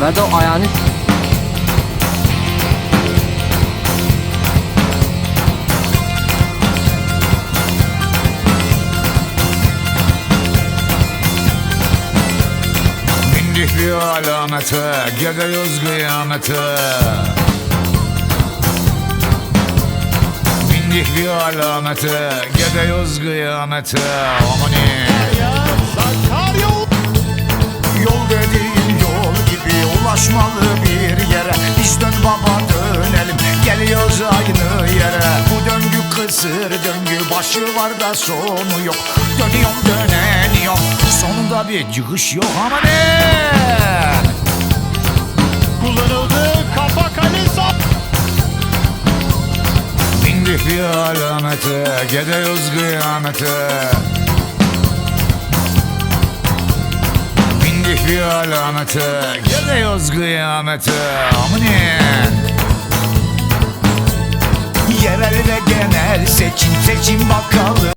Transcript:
Ben de o ayağını Bindik bir alamete Gidiyoruz kıyamete. Bindik bir alamete Gidiyoruz kıyamete. Amanin Yol ulaşmalı bir yere. Biz dön baba dönelim. Geliyoruz aynı yere. Bu döngü kısır döngü başı var da sonu yok. Dönüyorum döneniyorum. Sonunda bir çıkış yok ama ne? Kullanıldı kafa kale sağ. Bindik bir alamete Gidiyoruz kıyamete Bir alamete Gidiyoruz kıyamete Amanin Yerel ve genel seçim seçim bakalım